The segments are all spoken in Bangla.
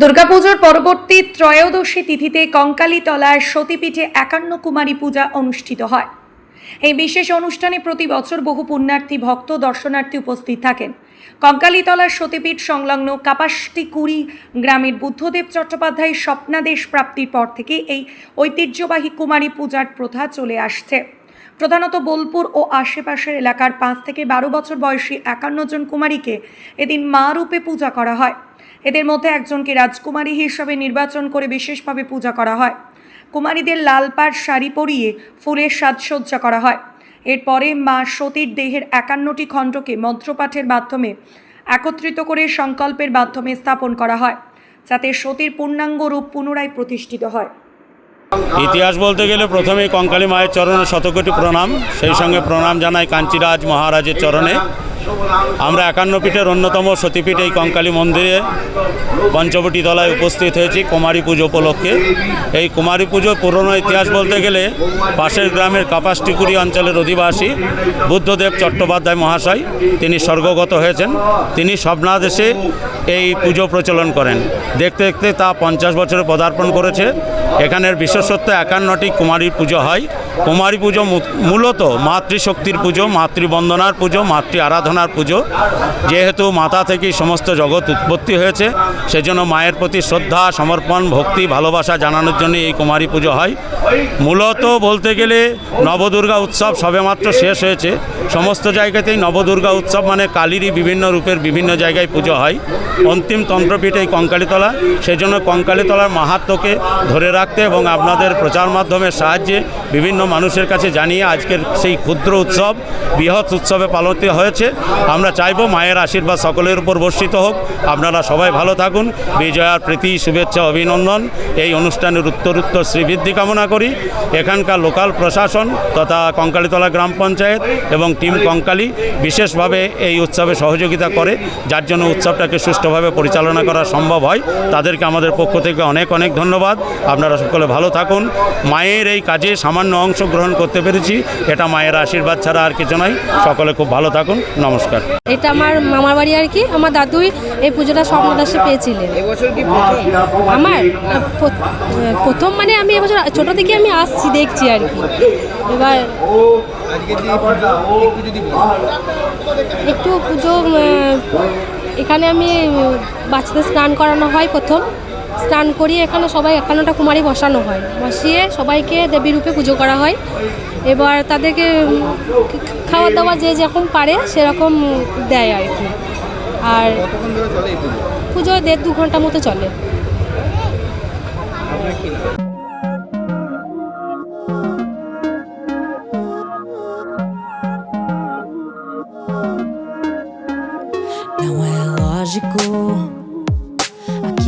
দুর্গাপুজোর পরবর্তী ত্রয়োদশী তিথিতে কঙ্কালীতলার সতীপীঠে একান্ন কুমারী পূজা অনুষ্ঠিত হয়। এই বিশেষ অনুষ্ঠানে প্রতি বছর বহু পুণ্যার্থী, ভক্ত, দর্শনার্থী উপস্থিত থাকেন। কঙ্কালীতলার সতীপীঠ সংলগ্ন কাপাসটিকুড়ি গ্রামের বুদ্ধদেব চট্টোপাধ্যায়ের স্বপ্নাদেশ প্রাপ্তির পর থেকে এই ঐতিহ্যবাহী কুমারী পূজার প্রথা চলে আসছে। প্রধানত বোলপুর ও আশেপাশের এলাকার পাঁচ থেকে বারো বছর বয়সী একান্ন জন কুমারীকে এদিন মা রূপে পূজা করা হয়। এদের মধ্যে একজনকে রাজকুমারী হিসাবে নির্বাচন করে বিশেষভাবে পূজা করা হয়। কুমারীদের লাল পাড় শাড়ি পরিয়ে ফুলের সাজসজ্জা করা হয়। এরপরে মা সতীর দেহের একান্নটি খণ্ডকে মন্ত্রপাঠের মাধ্যমে একত্রিত করে সংকল্পের মাধ্যমে স্থাপন করা হয়, যাতে সতীর পূর্ণাঙ্গ রূপ পুনরায় প্রতিষ্ঠিত হয়। ইতিহাস বলতে গেলে প্রথমেই কঙ্কালী মায়ের চরণে শতকোটি প্রণাম। সেই সঙ্গে প্রণাম জানাই কাঞ্চিরাজ মহারাজের চরণে। আমরা একান্ন পীঠের অন্যতম সতীপীঠ এই কঙ্কালী মন্দিরে পঞ্চবটি তলায় উপস্থিত হয়েছি কুমারী পুজো উপলক্ষে। এই কুমারী পুজোর পুরনো ইতিহাস বলতে গেলে পাশের গ্রামের কাপাসটিকুড়ি অঞ্চলের অধিবাসী বুদ্ধদেব চট্টোপাধ্যায় মহাশয়, তিনি স্বর্গগত হয়েছেন। তিনি স্বপ্নাদেশে এই পুজো প্রচলন করেন। দেখতে দেখতে তা পঞ্চাশ বছরে পদার্পণ করেছে। এখানের বিশেষত্ব একান্নটি কুমারী পুজো হয়। কুমারী পুজো মূলত মাতৃশক্তির পুজো, মাতৃবন্দনার পুজো, মাতৃ আরাধনার পুজো। যেহেতু মাতা থেকেই সমস্ত জগৎ উৎপত্তি হয়েছে, সেজন্য মায়ের প্রতি শ্রদ্ধা, সমর্পণ, ভক্তি, ভালোবাসা জানানোর জন্য এই কুমারী পুজো হয়। মূলত বলতে গেলে নবদুর্গা উৎসব সবেমাত্র শেষ হয়েছে। সমস্ত জায়গাতেই নবদুর্গা উৎসব মানে কালীরই বিভিন্ন রূপের বিভিন্ন জায়গায় পুজো হয়। অন্তিম তন্ত্রপীঠ এই কঙ্কালীতলা। সেজন্য কঙ্কালীতলার মাহাত্ম্যকে ধরে রাখতে এবং আপনাদের প্রচার মাধ্যমের সাহায্যে বিভিন্ন মানুষের কাছে জানিয়ে আজকের সেই ক্ষুদ্র উৎসব, বৃহৎ উৎসবে পালিত হয়েছে। আমরা চাইব মায়ের আশীর্বাদ সকলের উপর বর্ষিত হোক। আপনারা সবাই ভালো থাকুন। বিজয়ার প্রীতি, শুভেচ্ছা, অভিনন্দন। এই অনুষ্ঠানের উত্তরোত্তর শ্রীবৃদ্ধি কামনা করি। এখানকার লোকাল প্রশাসন তথা কঙ্কালীতলা গ্রাম পঞ্চায়েত এবং টিম কঙ্কালী বিশেষভাবে এই উৎসবে সহযোগিতা করে, যার জন্য উৎসবটাকে সুষ্ঠুভাবে পরিচালনা করা সম্ভব হয়। তাদেরকে আমাদের পক্ষ থেকে অনেক অনেক ধন্যবাদ। আপনারা সকলে ভালো থাকুন। মায়ের এই কাজে সামান্য অংশ গ্রহণ করতে পেরেছি। এটা মায়ের আশীর্বাদ ছাড়া আর কিছু নয়। সকলে খুব ভালো থাকুন। নমস্কার। এটা আমার মামার বাড়ি আর কি। আমার দাদুই এই পুজোটা স্বপ্নদাসে পেয়েছিলেন। এবছর কি আমার প্রথম মানে আমি এবছর ছোট থেকে আমি আসছি দেখছি আর কি। এবার আজকে যে পুজো একটু যদি একটু পুজো এখানে আমি বাচ্চাদের স্নান করানো হয় প্রথম। স্নান করিয়ে এখানে সবাই একান্নটা কুমারী বসানো হয়। বসিয়ে সবাইকে দেবী রূপে পুজো করা হয়। এবার তাদেরকে খাওয়া দাওয়া যে যেরকম পারে সেরকম দেয় আর কি। আর পুজো দেড় দু ঘণ্টা মতো চলে। Não é lógico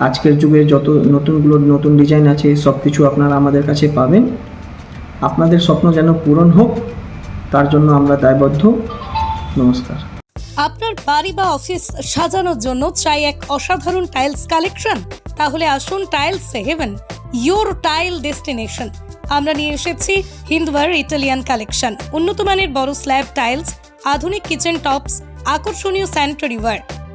আজকের যুগে যত নতুনগুলো, নতুন ডিজাইন আছে সব কিছু আপনারা আমাদের কাছে পাবেন। আপনাদের স্বপ্ন যেন পূরণ হোক, তার জন্য আমরা দায়বদ্ধ। নমস্কার। আপনার বাড়ি বা অফিস সাজানোর জন্য চাই এক অসাধারণ টাইলস কালেকশন তাহলে আসুন tiles heaven your tile destination আমরা নিয়ে এসেছি হিন্দওয়ার ইটালিয়ান কালেকশন উন্নত মানের বড় স্ল্যাব টাইলস আধুনিক কিচেন টপস আকর্ষণীয় স্যানিটারি ওয়ার